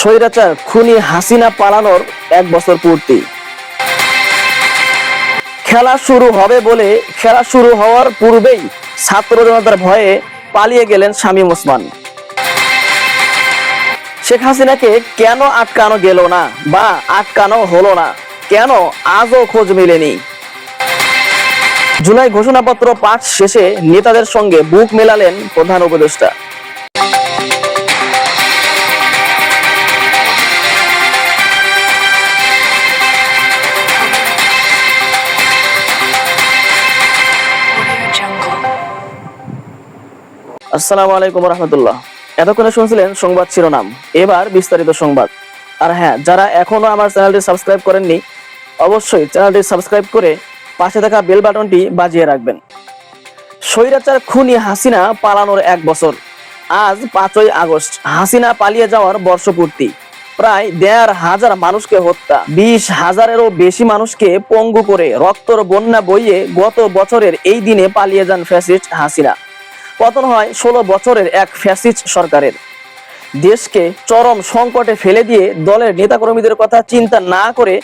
স্বৈরাচার খুনি হাসিনা পালানোর এক বছর পূর্তি। খেলা শুরু হবে বলে খেলা শুরু হওয়ার পূর্বেই ছাত্র জনতার ভয়ে পালিয়ে গেলেন শামীম ওসমান। শেখ হাসিনাকে কেন আটকানো গেল না বা আটকানো হলো না? কেন আজও খোঁজ মেলেনি? জুলাই ঘোষণাপত্র পাঠ শেষে নেতাদের সঙ্গে বুক মেলালেন প্রধান উপদেষ্টা। আসসালামু আলাইকুম রহমতুল্লাহ। এতক্ষণে শুনছিলেন সংবাদ শিরোনাম। এবার বিস্তারিত সংবাদ। আর হ্যাঁ যারা এখনও আমার চ্যানেলটি সাবস্ক্রাইব করেননি, অবশ্যই চ্যানেলটি সাবস্ক্রাইব করে পাশে থাকা বেল বাটনটি বাজিয়ে রাখবেন। স্বৈরাচার খুনি হাসিনা পালানোর এক বছর। আজ পাঁচই আগস্ট, হাসিনা পালিয়ে যাওয়ার বর্ষপূর্তি। প্রায় দেড় হাজার মানুষকে হত্যা, বিশ হাজারেরও বেশি মানুষকে পঙ্গু করে রক্তর বন্যা বইয়ে গত বছরের এই দিনে পালিয়ে যান ফ্যাসিস্ট হাসিনা। পতন হয় ষোলো বছরের এক ফ্যাসিস্ট সরকারের। দেশকে চরম সংকটে ফেলে দিয়ে দলের নেতাকর্মীদের কথা চিন্তা না করে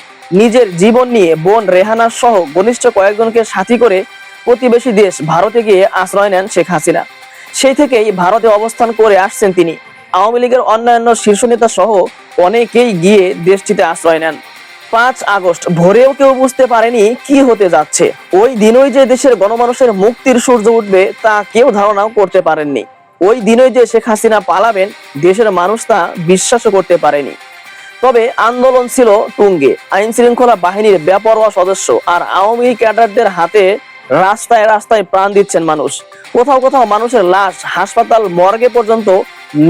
নিজের জীবন নিয়ে বোন রেহানা সহ ঘনিষ্ঠ কয়েকজনকে সাথী করে প্রতিবেশী দেশ ভারতে গিয়ে আশ্রয় নেন শেখ হাসিনা। সেই থেকেই ভারতে অবস্থান করে আসছেন তিনি। আওয়ামী লীগের অন্যান্য শীর্ষ নেতা সহ অনেকেই গিয়ে দেশটিতে আশ্রয় নেন। পাঁচ আগস্ট ভোরেও কেউ বুঝতে পারেনি কি হতে যাচ্ছে। ওই দিনই যে দেশের গণমানুষের মুক্তির সূর্য উঠবে, তা কেউ ধারণাও করতে পারেননি। ওই দিনই যে শেখ হাসিনা পালাবেন, দেশের মানুষ তা বিশ্বাসও করতে পারেনি। তবে আন্দোলন ছিল তুঙ্গে। আইন শৃঙ্খলা বাহিনীর বেপরোয়া সদস্য আর আওয়ামী ক্যাডারদের হাতে রাস্তায় রাস্তায় প্রাণ দিচ্ছেন মানুষ। কোথাও কোথাও মানুষের লাশ হাসপাতাল, মর্গে পর্যন্ত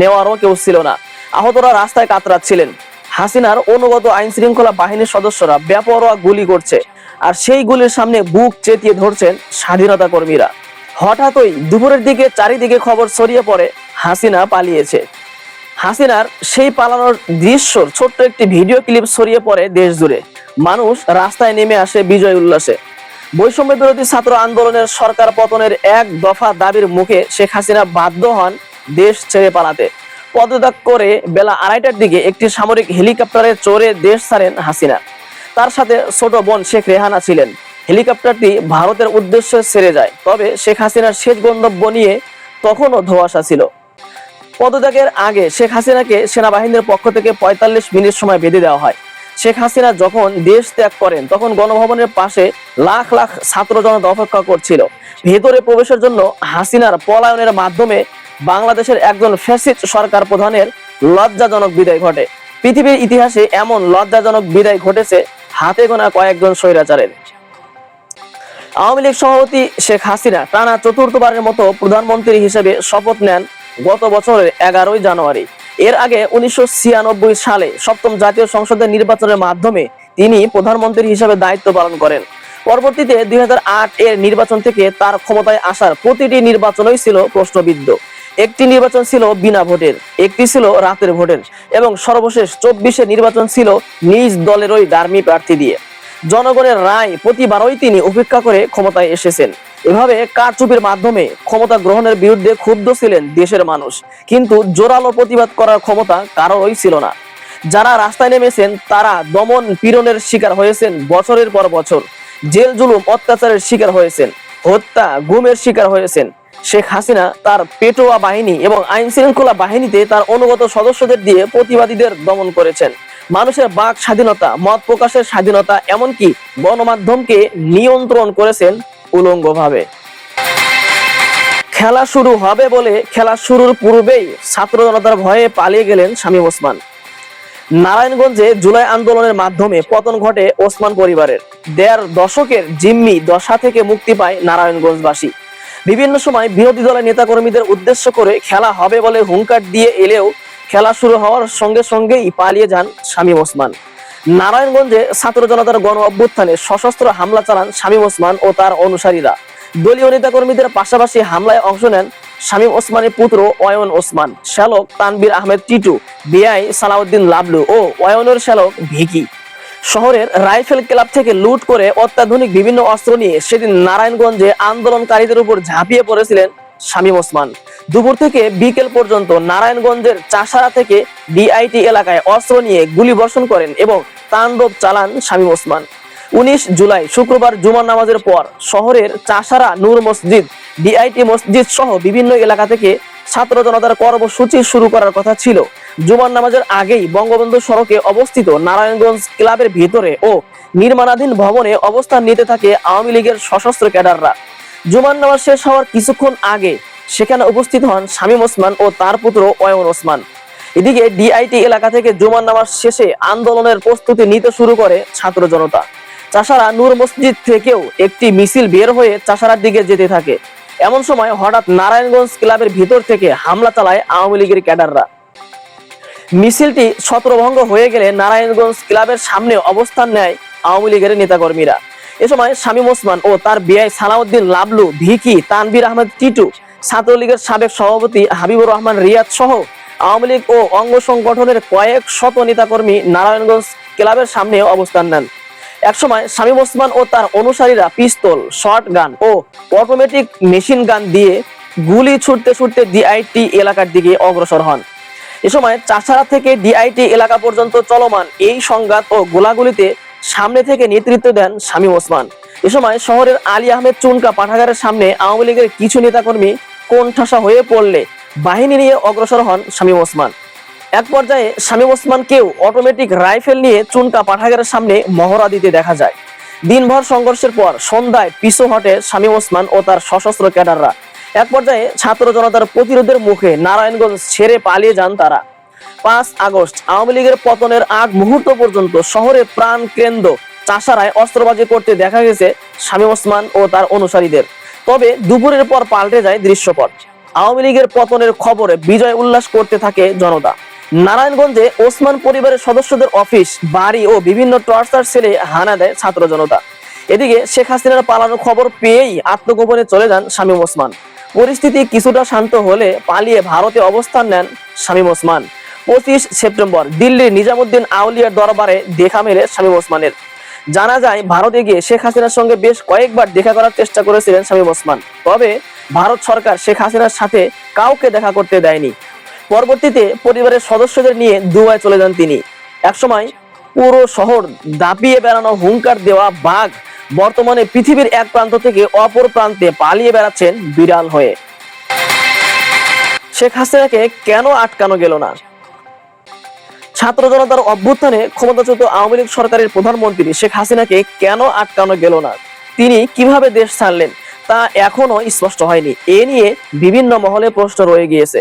নেওয়ারও কেউ ছিল না। আহতরা রাস্তায় কাতরাচ্ছিলেন। হাসিনার অনুগত আইন শৃঙ্খলা বাহিনীর সদস্যরা বেপরোয়া গুলি করছে আর সেই গুলির সামনে বুক চেতিয়ে ধরছেন স্বাধীনতা কর্মীরা। হঠাৎই দুপুরের দিকে চারিদিকে খবর ছড়িয়ে পড়ে, হাসিনা পালিয়েছে। হাসিনার সেই পালানোর দৃশ্যর ছোট্ট একটি ভিডিও ক্লিপ ছড়িয়ে পড়ে দেশ জুড়ে মানুষ রাস্তায় নেমে আসে বিজয় উল্লাসে। বৈষম্য বিরোধী ছাত্র আন্দোলনের সরকার পতনের এক দফা দাবির মুখে শেখ হাসিনা বাধ্য হন দেশ ছেড়ে পালাতে। পদত্যাগ করে বেলা আড়াইটার দিকে একটি সামরিক হেলিকপ্টারে চড়ে দেশ ছাড়েন হাসিনা। তার সাথে ছোট বোন শেখ রেহানা ছিলেন। হেলিকপ্টারটি ভারতের উদ্দেশ্যে ছেড়ে যায়। তবে শেখ হাসিনার শেষ গন্তব্য নিয়ে তখনও ধোঁয়াশা ছিল। পদত্যাগের আগে শেখ হাসিনাকে সেনাবাহিনীর পক্ষ থেকে পঁয়তাল্লিশ মিনিট সময় বেঁধে দেওয়া হয়। শেখ হাসিনা যখন দেশ ত্যাগ করেন, তখন গণভবনের পাশে লাখ লাখ ছাত্র জনতা অপেক্ষা করছিল। ভেতরে প্রবেশের জন্য হাসিনার পলায়নের মাধ্যমে বাংলাদেশের একজন ফ্যাসিস্ট সরকার প্রধানের লজ্জাজনক বিদায় ঘটে। পৃথিবীর ইতিহাসে এমন লজ্জাজনক বিদায় ঘটেছে হাতে গোনা কয়েকজন স্বৈরাচারের। আওয়ামী লীগ সভাপতি শেখ হাসিনা টানা চতুর্থবারের মতো প্রধানমন্ত্রী হিসেবে শপথ নেন গত বছরের এগারোই জানুয়ারি। এর আগে উনিশশো ছিয়ানব্বই সালে সপ্তম জাতীয় সংসদের নির্বাচনের মাধ্যমে তিনি প্রধানমন্ত্রী হিসেবে দায়িত্ব পালন করেন। পরবর্তীতে দুই হাজার আট এর নির্বাচন থেকে তার ক্ষমতায় আসার প্রতিটি নির্বাচনই ছিল প্রশ্নবিদ্ধ। একটি নির্বাচন ছিল বিনা ভোটের, একটি ছিল রাতের ভোটের এবং সর্বশেষ চব্বিশে নির্বাচন ছিল নিজ দলেরই দার্মি প্রার্থী দিয়ে। জনগণের রায় প্রতিবারই তিনি উপেক্ষা করে ক্ষমতায় এসেছেন। এভাবে কারচুপির মাধ্যমে ক্ষমতা গ্রহণের বিরুদ্ধে ক্ষুব্ধ ছিলেন দেশের মানুষ। কিন্তু জোরালো প্রতিবাদ করার ক্ষমতা কারোরই ছিল না। যারা রাস্তায় নেমেছেন, তারা দমন পীড়নের শিকার হয়েছেন বছরের পর বছর। জেল জুলুম অত্যাচারের শিকার হয়েছেন, হত্যা গুমের শিকার হয়েছেন। শেখ হাসিনা তার পেটোয়া বাহিনী এবং আইন শৃঙ্খলা বাহিনীতে তার অনুগত সদস্যদের দিয়ে প্রতিবাদীদের দমন করেছেন। মানুষের বাক স্বাধীনতা, মত প্রকাশের স্বাধীনতা, এমনকি গণমাধ্যমকে নিয়ন্ত্রণ করেছেন উলঙ্গভাবে। খেলা শুরু হবে বলে খেলা শুরুর পূর্বেই ছাত্র জনতার ভয়ে পালিয়ে গেলেন শামীম ওসমান। নারায়ণগঞ্জে জুলাই আন্দোলনের মাধ্যমে পতন ঘটে ওসমান পরিবারের। দেড় দশকের জিম্মি দশা থেকে মুক্তি পায় নারায়ণগঞ্জবাসী। বিভিন্ন সময় বিরোধী দলের নেতাকর্মীদের উদ্দেশ্য করে খেলা হবে বলে হুঙ্কার দিয়ে এলেও খেলা শুরু হওয়ার সঙ্গে সঙ্গেই পালিয়ে যান শামীম ওসমান। নারায়ণগঞ্জে ছাত্র জনতার গণ অভ্যুত্থানে সশস্ত্র হামলা চালান শামীম ওসমান ও তার অনুসারীরা। দলীয় নেতাকর্মীদের পাশাপাশি হামলায় অংশ নেন শামীম ওসমানের পুত্র অয়ন ওসমান, শ্যালক তানবির আহমেদ টিটু, বিআই সালাউদ্দিন লাবলু ও অয়নের শ্যালক ভিকি। শহরের রাইফেল ক্লাব থেকে লুট করে অত্যাধুনিক বিভিন্ন অস্ত্র নিয়ে সেদিন নারায়ণগঞ্জে আন্দোলনকারীদের উপর ঝাঁপিয়ে পড়েছিলেন শামীম ওসমান। দুপুর থেকে বিকেল পর্যন্ত নারায়ণগঞ্জের চাষারা থেকে ডিআইটি এলাকায় অস্ত্র নিয়ে গুলি বর্ষণ করেন এবং তাণ্ডব চালান শামীম ওসমান। উনিশ জুলাই শুক্রবার জুমার নামাজের পর শহরের চাষারা নূর মসজিদ, ডিআইটি মসজিদ সহ বিভিন্ন এলাকা থেকে ছাত্র জনতার কর্মসূচি শুরু করার কথা ছিল। জুমার নামাজের আগেই বঙ্গবন্ধু সড়কে অবস্থিত নারায়ণগঞ্জ ক্লাবের ভিতরে ও নির্মাণাধীন ভবনে অবস্থান নিতে থাকে আওয়ামী লীগের সশস্ত্র ক্যাডাররা। জুমার নামাজ শেষ হওয়ার কিছুক্ষণ আগে সেখানে উপস্থিত হন শামীম ওসমান ও তার পুত্র অয়ন ওসমান। এদিকে ডিআইটি এলাকা থেকে জুমার নামাজ শেষে আন্দোলনের প্রস্তুতি নিতে শুরু করে ছাত্র জনতা। চাষারা নূর মসজিদ থেকেও একটি মিছিল বের হয়ে চাষারার দিকে যেতে থাকে। এমন সময় হঠাৎ নারায়ণগঞ্জ ক্লাবের ভিতর থেকে হামলা চালায় আওয়ামী লীগের ক্যাডাররা। মিছিলটি ছত্রভঙ্গ হয়ে গেলে নারায়ণগঞ্জ ক্লাবের সামনে অবস্থান নেয় আওয়ামী লীগের নেতাকর্মীরা। এ সময় শামীম ওসমান ও তার বিআই সালাউদ্দিন লাবলু, ভিকি তানবির আহমেদ, টিটু, ছাত্রলীগের সাবেক সভাপতি হাবিবুর রহমান, রিয়াদ সহ আওয়ামী লীগ ও অঙ্গ সংগঠনের কয়েক শত নেতাকর্মী নারায়ণগঞ্জ ক্লাবের সামনে অবস্থান নেন। একসময় শামীম ওসমান ও তার অনুসারীরা পিস্তল শর্ট গান ও অটোমেটিক মেশিন গান দিয়ে গুলি ছুটতে ছুটতে ডিআইটি এলাকার দিকে অগ্রসর হন। এ সময় চাষারা থেকে ডিআইটি এলাকা পর্যন্ত চলমান এই সংঘাত ও গোলাগুলিতে সামনে থেকে নেতৃত্ব দেন শামীম ওসমান এ সময় শহরের আলী আহমেদ চুনকা পাঠাগারের সামনে আওয়ামী লীগের কিছু নেতাকর্মী কোণঠাসা হয়ে পড়লে বাহিনী নিয়ে অগ্রসর হন শামীম ওসমান এক পর্যায়ে শামীম ওসমানকেও অটোমেটিক রাইফেল নিয়ে চুনকা পাঠাগারের সামনে মহড়া দিতে দেখা যায়। দিনভর সংঘর্ষের পর সন্ধ্যায় পিছু হটে শামীম ওসমান ও তার সশস্ত্র ক্যাডাররা। এক পর্যায়ে ছাত্র জনতার প্রতিরোধের মুখে নারায়ণগঞ্জ ছেড়ে পালিয়ে যান তারা। পাঁচ আগস্ট, আওয়ামী লীগের পতনের আগ মুহূর্ত পর্যন্ত শহরে প্রাণ কেন্দ্র। চাষারায় অস্ত্রবাজি করতে দেখা গেছে শামীম ওসমান ও তার অনুসারীদের। তবে দুপুরের পর পাল্টে যায় দৃশ্যপট। আওয়ামী লীগের পতনের খবরে বিজয় উল্লাস করতে থাকে জনতা। নারায়ণগঞ্জে ওসমান পরিবারের সদস্যদের অফিস, বাড়ি ও বিভিন্ন টর্চার সেলে হানা দেয় ছাত্র জনতা। এদিকে শেখ হাসিনার পালানোর খবর পেয়েই আত্মগোপনে চলে যান শামীম ওসমান। পরিস্থিতি কিছুটা শান্ত হলে পালিয়ে ভারতে অবস্থান নেন শামীম ওসমান। পঁচিশ সেপ্টেম্বর দিল্লির নিজামুদ্দিন আউলিয়ার দরবারে দেখা মেলে শামীম ওসমানের। জানা যায়, ভারতে গিয়ে শেখ হাসিনার সঙ্গে বেশ কয়েকবার দেখা করার চেষ্টা করেছিলেন শামীম ওসমান। তবে ভারত সরকার শেখ হাসিনার সাথে কাউকে দেখা করতে দেয়নি। পরবর্তীতে পরিবারের সদস্যদের নিয়ে দুবাই চলে যান তিনি। একসময় পুরো শহর দাপিয়ে বেড়ানো হুঙ্কার দেওয়া বাঘ বর্তমানে পৃথিবীর এক প্রান্ত থেকে অপর প্রান্তে পালিয়ে বেড়াচ্ছেন বিড়াল হয়ে। শেখ হাসিনাকে কেন আটকানো গেল না? ছাত্র জনতার অভ্যুত্থানে ক্ষমতাচ্যুত আওয়ামী লীগ সরকারের প্রধানমন্ত্রী শেখ হাসিনাকে কেন আটকানো গেল না? তিনি কীভাবে দেশ ছাড়লেন তা এখনও স্পষ্ট হয়নি। এ নিয়ে বিভিন্ন মহলে প্রশ্ন রয়ে গিয়েছে।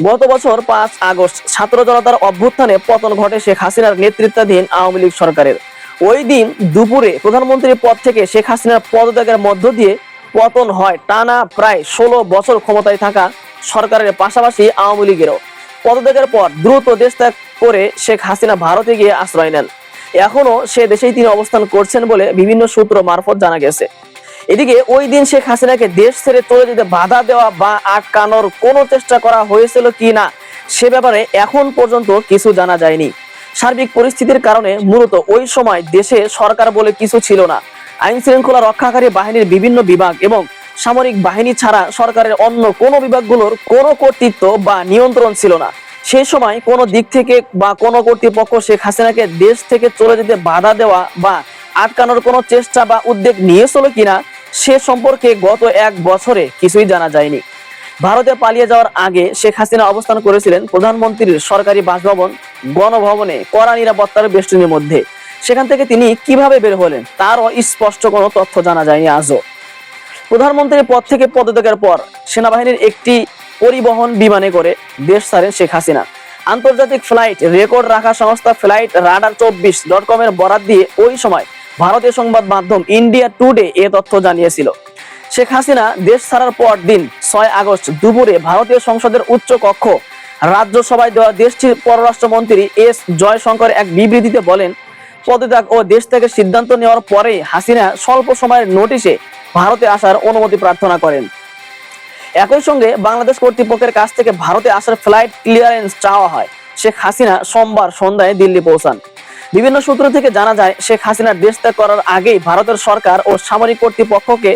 গত বছর পাঁচ আগস্ট ছাত্র জনতার অভ্যুত্থানে পতন ঘটে শেখ হাসিনার নেতৃত্বাধীন আওয়ামী লীগ সরকারের। ওই দিন দুপুরে প্রধানমন্ত্রীর পদ থেকে শেখ হাসিনার পদত্যাগের মধ্য দিয়ে পতন হয় টানা প্রায় ষোলো বছর ক্ষমতায় থাকা সরকারের পাশাপাশি আওয়ামী লীগেরও। পদত্যাগের পর দ্রুত দেশ ত্যাগ করে শেখ হাসিনা ভারতে গিয়ে আশ্রয় নেন। এখনও সে দেশেই তিনি অবস্থান করছেন বলে বিভিন্ন সূত্র মারফত জানা গেছে। এদিকে ওই দিন শেখ হাসিনাকে দেশ ছেড়ে চলে যেতে বাধা দেওয়া বা আটকানোর কোনো চেষ্টা করা হয়েছিল কি না, সে ব্যাপারে এখন পর্যন্ত কিছু জানা যায়নি। সার্বিক পরিস্থিতির কারণে মূলত ওই সময় দেশে সরকার বলে কিছু ছিল না। আইন শৃঙ্খলা রক্ষাকারী বাহিনীর বিভিন্ন বিভাগ এবং সামরিক বাহিনী ছাড়া সরকারের অন্য কোনো বিভাগগুলোর কোনো কর্তৃত্ব বা নিয়ন্ত্রণ ছিল না। সেই সময় কোনো দিক থেকে বা কোনো কর্তৃপক্ষ শেখ হাসিনাকে দেশ থেকে চলে যেতে বাধা দেওয়া বা আটকানোর কোনো চেষ্টা বা উদ্যোগ নিয়েছিল কিনা সে সম্পর্কে গত এক বছরে কিছুই জানা যায়নি। ভারতে পালিয়ে যাওয়ার আগে শেখ হাসিনা অবস্থান করেছিলেন প্রধানমন্ত্রীর সরকারি বাসভবন, গণভবনে কড়া নিরাপত্তার বেষ্টনীর মধ্যে। সেখান থেকে তিনি কীভাবে বের হলেন তারও স্পষ্ট কোনো তথ্য জানা যায়নি আজও। প্রধানমন্ত্রীর পদ থেকে পদত্যাগের পর সেনাবাহিনীর একটি পরিবহন বিমানে করে দেশ ছাড়েন শেখ হাসিনা। আন্তর্জাতিক ফ্লাইট রেকর্ড রাখা সংস্থা ফ্লাইট রাডার চব্বিশ ডট কমের বরাত দিয়ে ওই সময় ভারতীয় সংবাদ মাধ্যম ইন্ডিয়া টুডে এ তথ্য জানিয়েছিল। শেখ হাসিনা দেশ ছাড়ার পর দিন ছয় আগস্ট দুপুরে ভারতীয় সংসদের উচ্চ কক্ষ, রাজ্যসভায় দেওয়া দেশটির পররাষ্ট্রমন্ত্রী এস জয়শঙ্কর এক বিবৃতিতে বলেন, পদত্যাগ ও দেশ থেকে সিদ্ধান্ত নেওয়ার পরেই হাসিনা স্বল্প সময়ের নোটিশে ভারতে আসার অনুমতি প্রার্থনা করেন। একই সঙ্গে বাংলাদেশ কর্তৃপক্ষের কাছ থেকে ভারতে আসার ফ্লাইট ক্লিয়ারেন্স চাওয়া হয়। শেখ হাসিনা সোমবার সন্ধ্যায় দিল্লি পৌঁছান। বিভিন্ন সূত্র থেকে জানা যায়, শেখ হাসিনার দেশ ত্যাগ করার আগেই ভারতের সরকার ও সামরিক কর্তৃপক্ষকে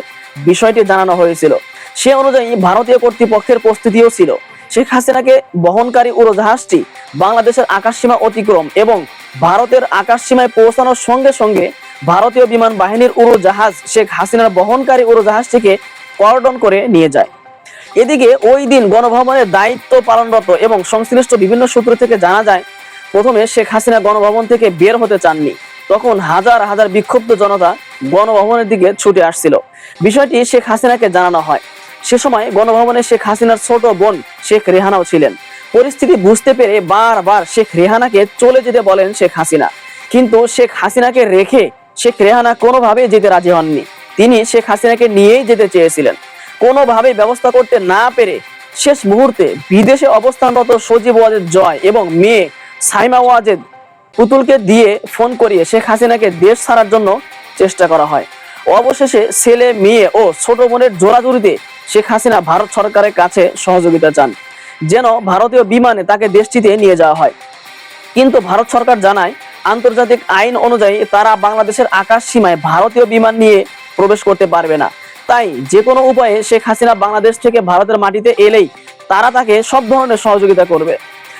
বিষয়টি জানানো হয়েছিল। সে অনুযায়ী ভারতীয় কর্তৃপক্ষের প্রস্তুতিও ছিল। শেখ হাসিনাকে বহনকারী উড়োজাহাজটি বাংলাদেশের আকাশসীমা অতিক্রম এবং ভারতের আকাশসীমায় পৌঁছানোর সঙ্গে সঙ্গে ভারতীয় বিমান বাহিনীর উড়োজাহাজ শেখ হাসিনার বহনকারী উড়োজাহাজটিকে কর্ডন করে নিয়ে যায়। এদিকে ওই দিন গণভবনের দায়িত্ব পালনরত এবং সংশ্লিষ্ট বিভিন্ন সূত্র থেকে জানা যায় প্রথমে শেখ হাসিনা গণভবন থেকে বের হতে চাননি। তখন হাজার হাজার বিক্ষুব্ধ জনতা গণভবনের দিকে ছুটে আসছিল। বিষয়টি শেখ হাসিনাকে জানানো হয়। সে সময় গণভবনে শেখ হাসিনার ছোট বোন শেখ রেহানাও ছিলেন। পরিস্থিতি বুঝতে পেরে বারবার শেখ রেহানাকে চলে যেতে বলেন শেখ হাসিনা। কিন্তু শেখ হাসিনাকে রেখে শেখ রেহানা কোনোভাবে যেতে রাজি হননি। তিনি শেখ হাসিনাকে নিয়েই যেতে চেয়েছিলেন। কোনোভাবে ব্যবস্থা করতে না পেরে শেষ মুহূর্তে বিদেশে অবস্থানরত সজীব ওয়াজেদ জয় এবং মেয়ে সাইমা ওয়াজেদ পুতুলকে দিয়ে ফোন করিয়ে শেখ হাসিনাকে দেশ ছাড়ার জন্য চেষ্টা করা হয়। অবশেষে ছেলে, মেয়ে ও ছোট বোনের জোরাজুরিতে শেখ হাসিনা ভারত সরকারের কাছে সহযোগিতা চান, যেন ভারতীয় বিমানে তাকে দেশটিতে নিয়ে যাওয়া হয়। কিন্তু ভারত সরকার জানায়, আন্তর্জাতিক আইন অনুযায়ী তারা বাংলাদেশের আকাশ সীমায় ভারতীয় বিমান নিয়ে প্রবেশ করতে পারবে না। তাই যে কোনো উপায়ে শেখ হাসিনা বাংলাদেশ থেকে ভারতের মাটিতে এলেই তারা তাকে সব ধরনের সহযোগিতা করবে।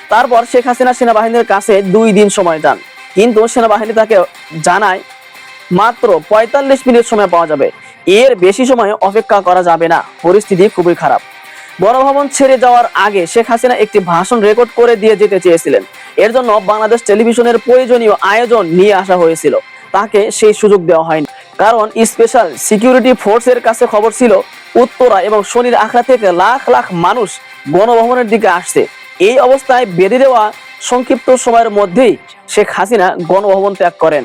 তারপর শেখ হাসিনা সেনাবাহিনীর কাছে দুই দিন সময় চান কিন্তু সেনাবাহিনী তাকে জানায়, মাত্র পঁয়তাল্লিশ মিনিট সময় পাওয়া যাবে। এর বেশি সময় অপেক্ষা করা যাবে না। পরিস্থিতি খুবই খারাপ। গণভবন ছেড়ে যাওয়ার আগে শেখ হাসিনা একটি ভাষণ রেকর্ড করে দিয়ে যেতে চেয়েছিলেন। এর জন্য বাংলাদেশ টেলিভিশনের প্রয়োজনীয় আয়োজন নিয়ে আসা হয়েছিল। তাকে সেই সুযোগ দেওয়া হয়নি। কারণ স্পেশাল সিকিউরিটি ফোর্সের কাছে খবর ছিল, উত্তরা এবং শনির আখড়া থেকে লাখ লাখ মানুষ গণভবনের দিকে আসছে। এই অবস্থায় বেঁধে দেওয়া সংক্ষিপ্ত সময়ের মধ্যেই শেখ হাসিনা গণভবন ত্যাগ করেন।